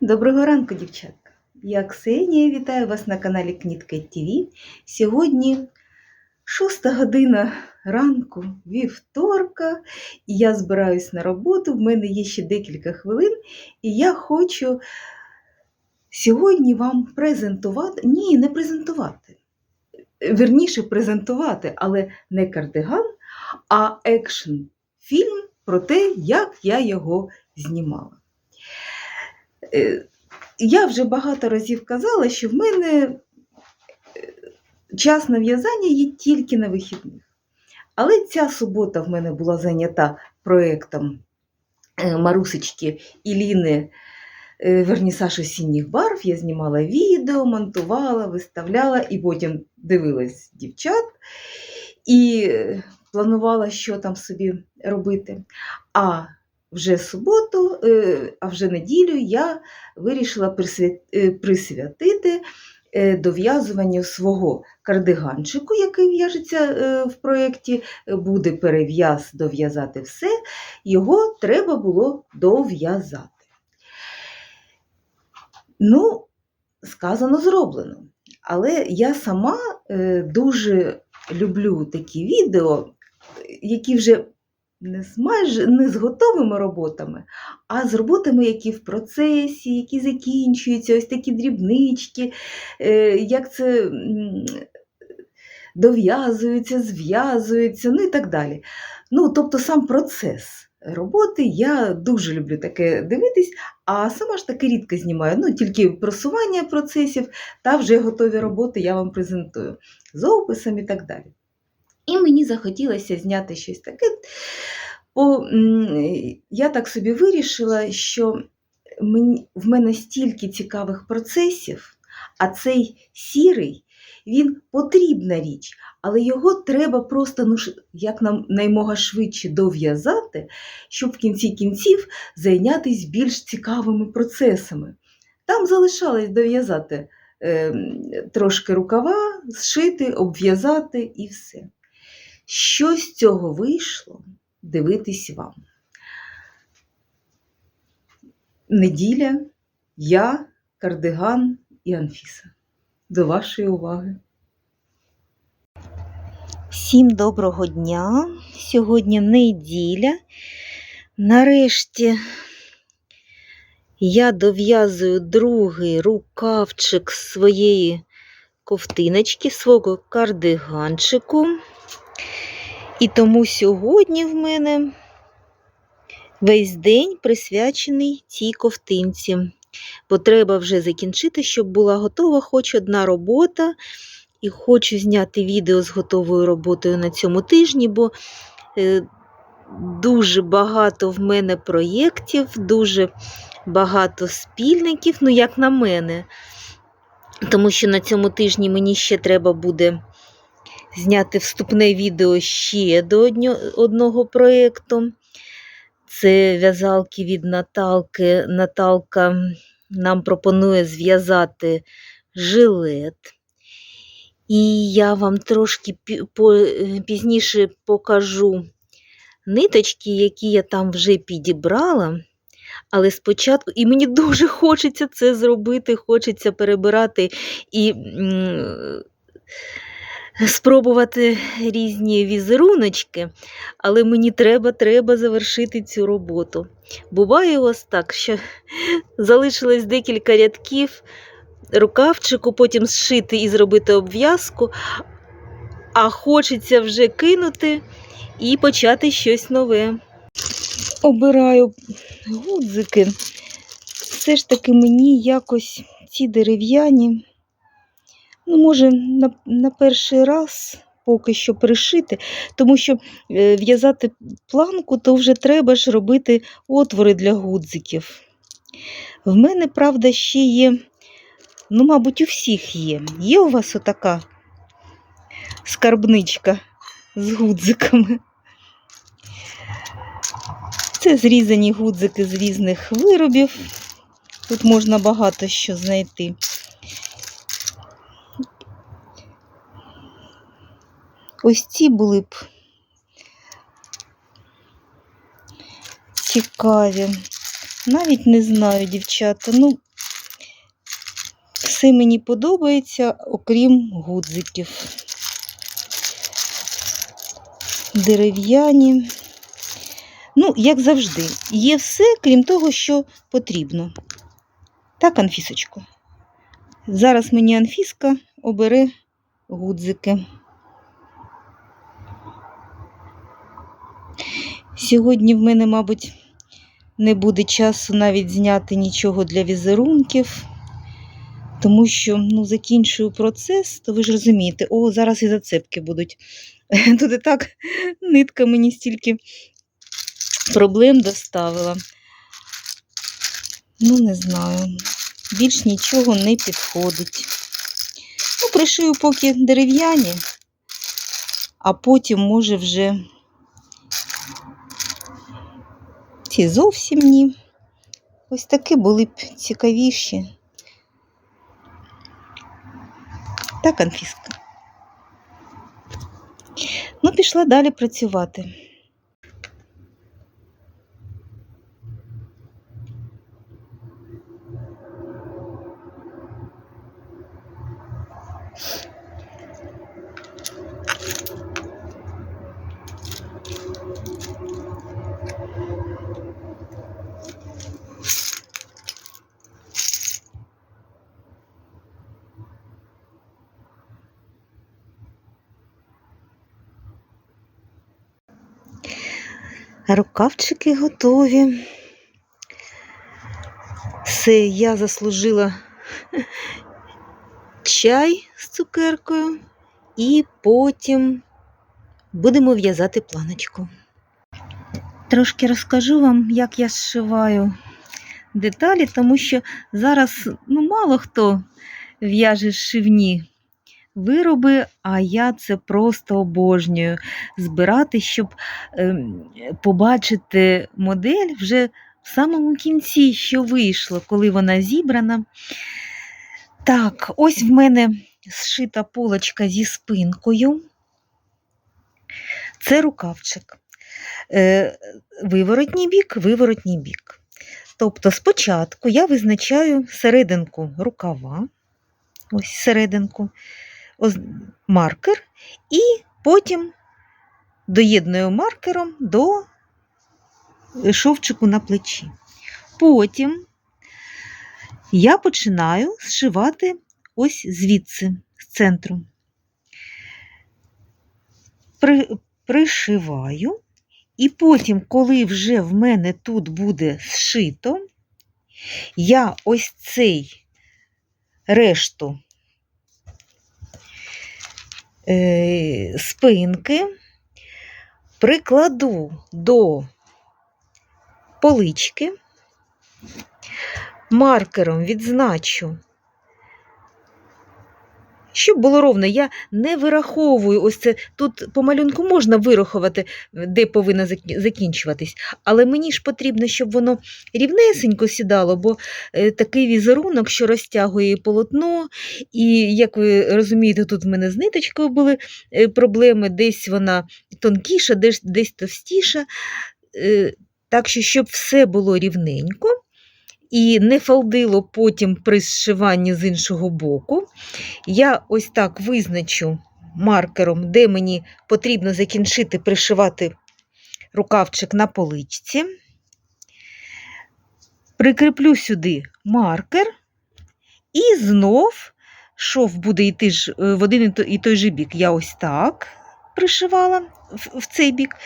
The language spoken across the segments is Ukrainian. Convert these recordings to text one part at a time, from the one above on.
Доброго ранку, дівчатка! Я Ксенія, вітаю вас на каналі Кнітка ТВ. Сьогодні 6 година ранку, вівторка, і я збираюсь на роботу. В мене є ще декілька хвилин, і я хочу сьогодні вам презентувати. Ні, не презентувати. Вірніше презентувати, але не кардиган, а екшн фільм про те, як я його знімала. Е, Я вже багато разів казала, що в мене е, час на в'язання є тільки на вихідних. Але ця субота в мене була зайнята проєктом е, Марусечки Іліни Вернісаж осінніх барв. Я знімала відео, монтувала, виставляла і потім дивилась дівчат і планувала, що там собі робити. А вже суботу, е, а вже неділю я вирішила е, присвятити е, дов'язуванню свого кардиганчику, який в'яжеться в проєкті, буде перев'яз дов'язати все, його треба було дов'язати. Ну, сказано, зроблено. Але я сама дуже люблю такі відео, які вже не з майже не з готовими роботами, а з роботами, які в процесі, які закінчуються, ось такі дрібнички, е, як це м, дов'язуються, зв'язуються, ну і так далі. Ну, тобто сам процес роботи я дуже люблю таке дивитись, а сама ж таки рідко знімаю. Ну, тільки просування процесів та вже готові роботи я вам презентую з описом і так далі. І мені захотілося зняти щось таке. Бо я так собі вирішила, що в мене стільки цікавих процесів, а цей сірий, він потрібна річ, але його треба просто ну, як нам наймога швидше дов'язати, щоб в кінці кінців зайнятися більш цікавими процесами. Там залишалось дов'язати е, трошки рукава, зшити, обв'язати і все. Що з цього вийшло, дивитись вам. Неділя, я, кардиган і Анфіса. До вашої уваги. Всім доброго дня. Сьогодні неділя. Нарешті я дов'язую другий рукавчик своєї ковтиночки, свого кардиганчику. І тому сьогодні в мене весь день присвячений цій ковтинці. Бо треба вже закінчити, щоб була готова хоч одна робота. І хочу зняти відео з готовою роботою на цьому тижні, бо е, дуже багато в мене проєктів, дуже багато спільників, ну як на мене. Тому що на цьому тижні мені ще треба буде зняти вступне відео ще до одного проєкту. Це в'язалки від Наталки. Наталка нам пропонує зв'язати жилет. І я вам трошки пізніше покажу ниточки, які я там вже підібрала. Але спочатку, і мені дуже хочеться це зробити, хочеться перебирати і спробувати різні візеруночки, але мені треба, треба завершити цю роботу. Буває ось так, що залишилось декілька рядків рукавчику, потім зшити і зробити обв'язку, а хочеться вже кинути і почати щось нове. Обираю гудзики. Все ж таки мені якось ці дерев'яні, ну, може, на, на перший раз поки що пришити, тому що е, в'язати планку, то вже треба ж робити отвори для гудзиків. В мене, правда, ще є, ну, мабуть, у всіх є. Є у вас отака скарбничка з гудзиками. Це зрізані гудзики з різних виробів. Тут можна багато що знайти. Ось ці були б цікаві. Навіть не знаю, дівчата. Ну, все мені подобається, окрім гудзиків. Дерев'яні. Ну, як завжди, є все, крім того, що потрібно. Так, Анфісочко. Зараз мені Анфіска обере гудзики. Сьогодні в мене, мабуть, не буде часу навіть зняти нічого для візерунків, тому що ну, закінчую процес, то ви ж розумієте, о, зараз і зацепки будуть. Тут і так нитка мені стільки проблем доставила. Ну, не знаю, більш нічого не підходить. Ну, пришию поки дерев'яні, а потім, може, вже ці зовсім ні. Ось такі були б цікавіші. Та конфіска. Ну, пішла далі працювати. Рукавчики готові. Все, я заслужила чай з цукеркою, і потім будемо в'язати планочку. Трошки розкажу вам, як я зшиваю деталі, тому що зараз ну, мало хто в'яже шивні вироби, а я це просто обожнюю збирати, щоб ем, побачити модель вже в самому кінці, що вийшло, коли вона зібрана. Так, ось в мене зшита полочка зі спинкою. Це рукавчик. Е, Виворотній бік, виворотній бік. Тобто спочатку я визначаю серединку рукава, ось серединку, маркер, і потім доєдную маркером до шовчику на плечі. Потім я починаю зшивати ось звідси, з центру. При, пришиваю, і потім, коли вже в мене тут буде зшито, я ось цей решту спинки прикладу до полички, маркером відзначу, щоб було ровно, я не вираховую ось це. Тут по малюнку можна вирахувати, де повинна закінчуватись, але мені ж потрібно, щоб воно рівнесенько сідало, бо е, такий візерунок, що розтягує полотно, і, як ви розумієте, тут в мене з ниточкою були е, проблеми, десь вона тонкіша, десь, десь товстіша. Е, Так що, щоб все було рівненько і не фалдило потім при зшиванні з іншого боку, я ось так визначу маркером, де мені потрібно закінчити пришивати рукавчик на поличці. Прикріплю сюди маркер, і знов шов буде йти ж е, в один і той же бік. Я ось так пришивала в, цей бік.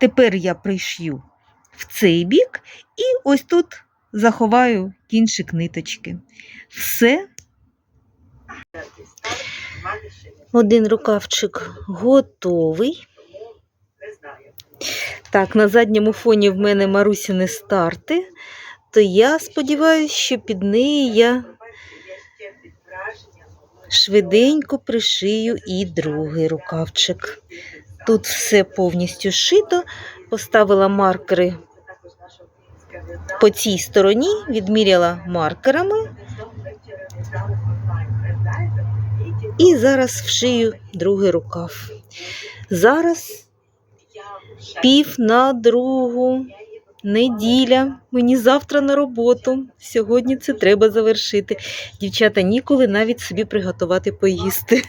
Тепер я пришью в цей бік і ось тут заховаю кінчик ниточки. Все. Один рукавчик готовий. Так, на задньому фоні в мене Марусіни старти, то я сподіваюся, що під неї я швиденько пришию і другий рукавчик. Тут все повністю шито, поставила маркери по цій стороні, відміряла маркерами і зараз вшию другий рукав. Зараз пів на другу неділя, мені завтра на роботу. Сьогодні це треба завершити. Дівчата ніколи навіть собі приготувати поїсти.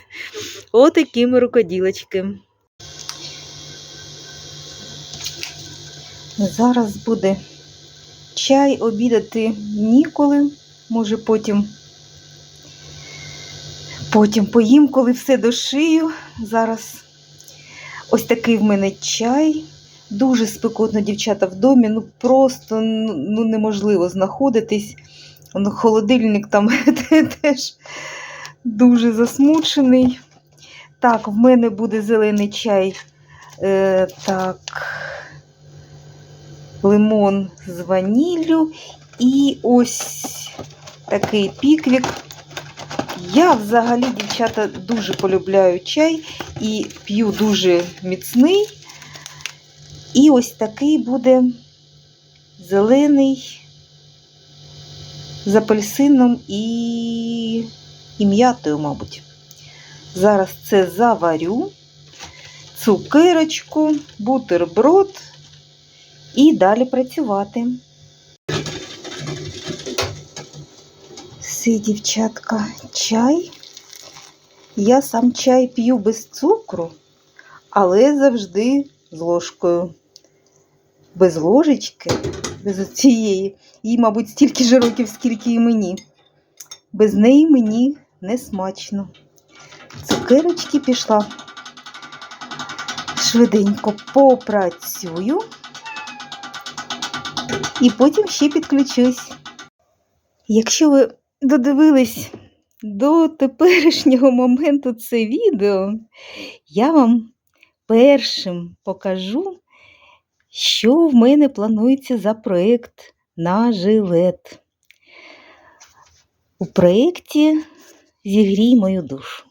Отакі ми рукоділочки. Зараз буде чай обідати ніколи. Може потім. Потім поїм, коли все дошию. Зараз ось такий в мене чай. Дуже спекотно, дівчата, в домі. Ну просто ну, неможливо знаходитись. Холодильник там теж дуже засмучений. Так, в мене буде зелений чай. Е, так, лимон з ваніллю. І ось такий піквік. Я взагалі, дівчата, дуже полюбляю чай і п'ю дуже міцний. І ось такий буде зелений з апельсином і, і м'ятою, мабуть. Зараз це заварю, цукерочку, бутерброд і далі працювати. Все, дівчатка, чай. Я сам чай п'ю без цукру, але завжди з ложкою. Без ложечки, без цієї. Їй, мабуть, стільки ж років, скільки і мені. Без неї мені не смачно. Цукерочки пішла. Швиденько попрацюю і потім ще підключусь. Якщо ви додивились до теперішнього моменту це відео, я вам першим покажу, що в мене планується за проєкт на жилет. У проєкті Зігрій мою душу.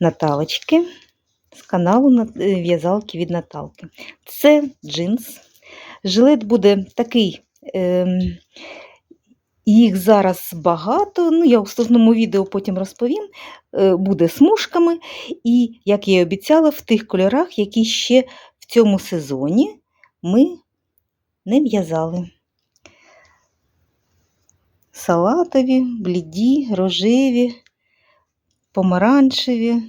Наталочки з каналу В'язалки від Наталки. Це джинс. Жилет буде такий. ем, їх зараз багато, ну я в основному відео потім розповім, е, буде смужками, і, як я і обіцяла, в тих кольорах, які ще в цьому сезоні ми не в'язали. Салатові, бліді, рожеві, помаранчеві.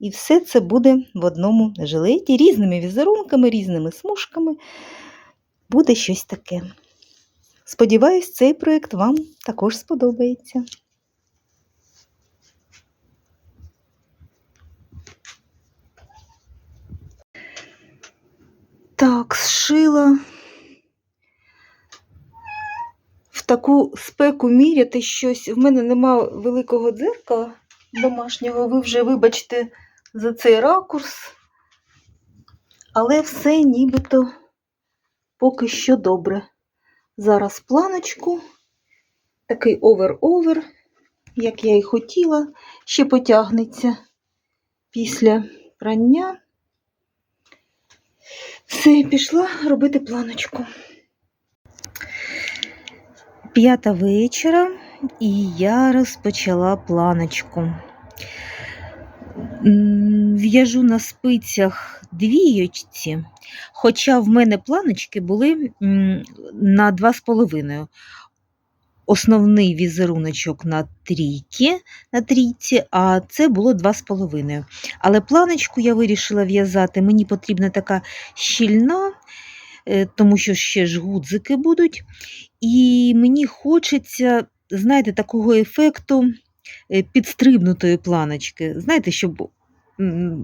І все це буде в одному жилеті різними візерунками, різними смужками. Буде щось таке. Сподіваюсь, цей проєкт вам також сподобається. Так, зшила в таку спеку міряти щось. В мене нема великого дзеркала домашнього, ви вже вибачте за цей ракурс, але все нібито поки що добре. Зараз планочку, такий овер-овер, як я і хотіла, ще потягнеться після прання. Все, пішла робити планочку. П'ята вечора, і я розпочала планочку. В'яжу на спицях двієчці, хоча в мене планочки були на 2,5. Основний візеруночок на трійки, на трійці, а це було 2,5. Але планочку я вирішила в'язати. Мені потрібна така щільна, е, тому що ще ж гудзики будуть. І мені хочеться, знаєте, такого ефекту е, підстрибнутої планочки. Знаєте, щоб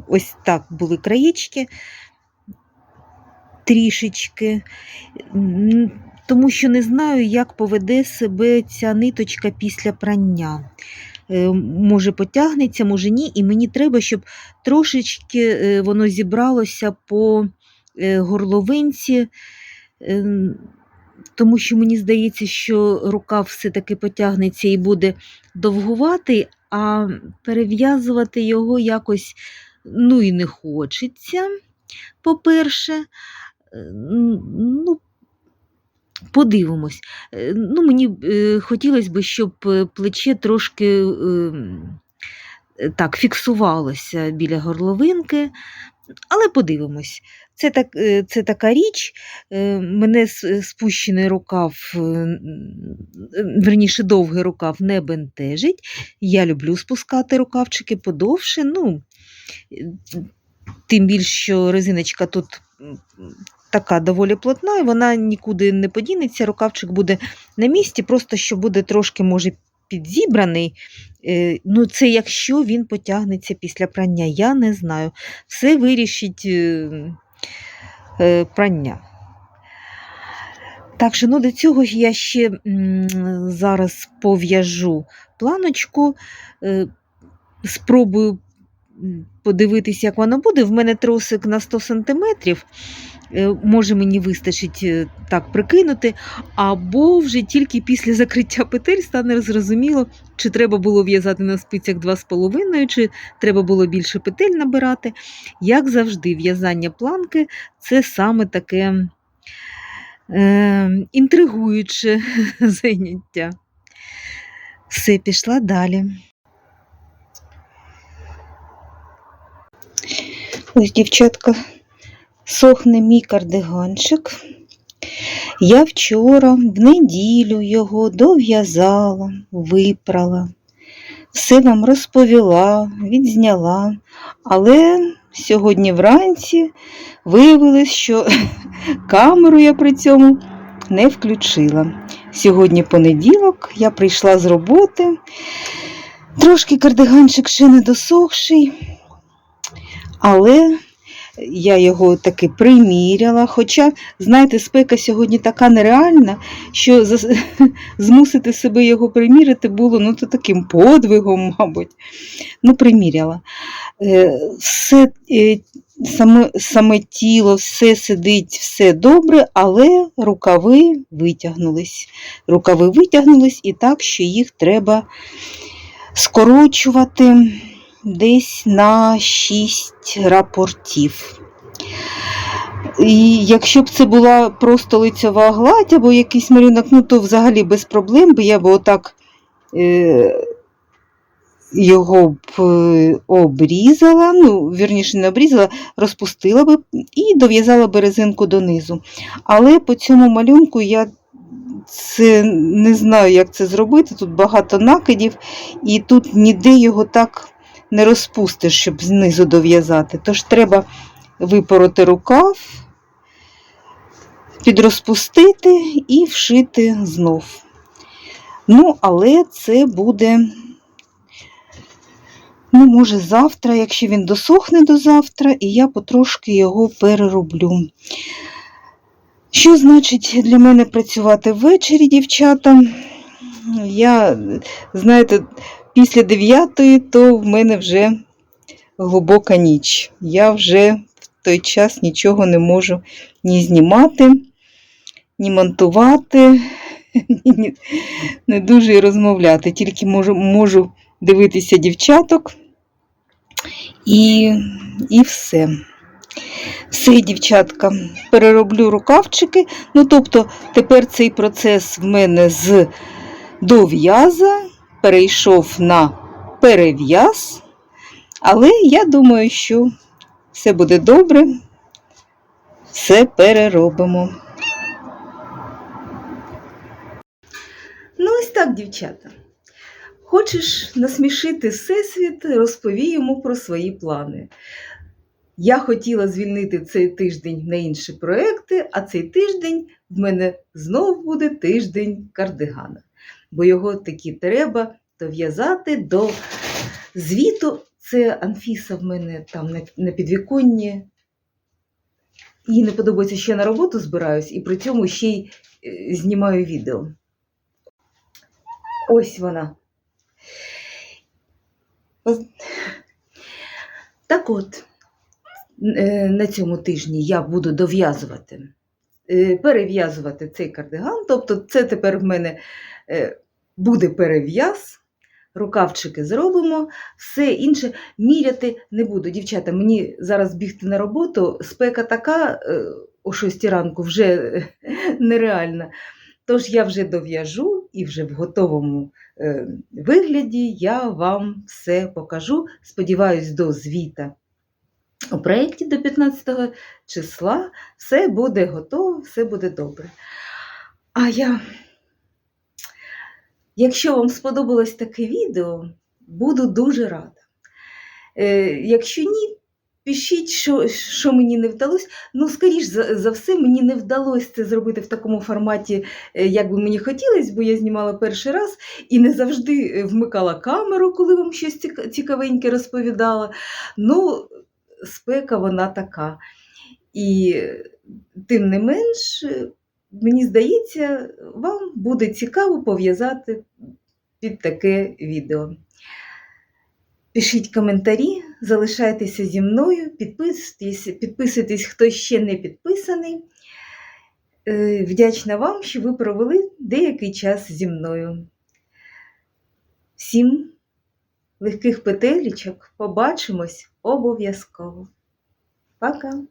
ось так були краєчки трішечки. Тому що не знаю, як поведе себе ця ниточка після прання. Е, Може потягнеться, може ні. І мені треба, щоб трошечки е, воно зібралося по е, горловинці, тому що мені здається, що рукав все-таки потягнеться і буде довгуватий, а перев'язувати його якось ну і не хочеться, по-перше. Е, Ну, подивимось. Е, Ну, мені хотілося б, щоб е, плече трошки так, фіксувалося біля горловинки, але подивимось. Це, так, е, це така річ, е, мене спущений рукав, е, верніше довгий рукав не бентежить. Я люблю спускати рукавчики подовше. Ну, е, тим більше, що резиночка тут така доволі плотна, і вона нікуди не подінеться, рукавчик буде на місці, просто що буде трошки, може, підзібраний. Е, Ну, це якщо він потягнеться після прання, я не знаю. Все вирішить е, е, прання. Так що ну, до цього я ще зараз пов'яжу планочку, е, спробую подивитися, як воно буде. В мене тросик на 100 см. Може, мені вистачить е, так прикинути, або вже тільки після закриття петель стане зрозуміло, чи треба було в'язати на спицях 2,5, чи треба було більше петель набирати. Як завжди, в'язання планки це саме таке е, інтригуюче заняття. Все, пішла далі. Ось, дівчатка, сохне мій кардиганчик. Я вчора, в неділю його дов'язала, випрала, все вам розповіла, відзняла, але сьогодні вранці виявилось, що камеру я при цьому не включила. Сьогодні понеділок, я прийшла з роботи, трошки кардиганчик ще не досохший, але я його таки приміряла. Хоча, знаєте, спека сьогодні така нереальна, що змусити себе його приміряти було ну, то таким подвигом, мабуть. Ну, приміряла. Е, Все, е, саме, саме тіло, все сидить, все добре, але рукави витягнулись. Рукави витягнулись і так, що їх треба скорочувати десь на 6 рапортів. І якщо б це була просто лицьова гладь або якийсь малюнок, ну то взагалі без проблем, бо я б отак е, його б е, обрізала, ну, вірніше, не обрізала, розпустила б і дов'язала б резинку донизу. Але по цьому малюнку я це не знаю, як це зробити. Тут багато накидів, і тут ніде його так не розпустиш, щоб знизу дов'язати. Тож треба випороти рукав, підрозпустити і вшити знов. Ну, але це буде, ну, може, завтра, якщо він досохне до завтра, і я потрошки його перероблю. Що значить для мене працювати ввечері, дівчата? Я, знаєте, після 9 то в мене вже глибока ніч. Я вже в той час нічого не можу ні знімати, ні монтувати, ні, не дуже розмовляти. Тільки можу, можу дивитися дівчаток і, і все. Все, дівчатка, перероблю рукавчики. Ну, тобто, тепер цей процес в мене з дов'яза перейшов на перев'яз, але я думаю, що все буде добре, все переробимо. Ну, ось так, дівчата. Хочеш насмішити Всесвіт, розповій йому про свої плани. Я хотіла звільнити цей тиждень на інші проекти, а цей тиждень в мене знов буде тиждень кардигана, бо його таки треба дов'язати до звіту. Це Анфіса в мене там на, підвіконні. Їй не подобається, що я на роботу збираюсь, і при цьому ще й е, знімаю відео. Ось вона. Так от, е, на цьому тижні я буду дов'язувати, е, перев'язувати цей кардиган. Тобто, це тепер в мене буде перев'яз, рукавчики зробимо, все інше міряти не буду. Дівчата, мені зараз бігти на роботу, спека така е, о 6 ранку вже е, нереальна. Тож я вже дов'яжу і вже в готовому е, вигляді я вам все покажу. Сподіваюсь, до звіта у проєкті до 15 числа все буде готово, все буде добре. А я, якщо вам сподобалось таке відео, буду дуже рада. Е, якщо ні, пишіть, що, що мені не вдалося. Ну, скоріш за, за все, мені не вдалося це зробити в такому форматі, е, як би мені хотілося, бо я знімала перший раз і не завжди е, вмикала камеру, коли вам щось цікавеньке розповідала. Ну, спека вона така. І тим не менш, мені здається, вам буде цікаво пов'язати під таке відео. Пишіть коментарі, залишайтеся зі мною, підписуйтесь, підписуйтесь, хто ще не підписаний. Е, Вдячна вам, що ви провели деякий час зі мною. Всім легких петелечок побачимось обов'язково. Пока!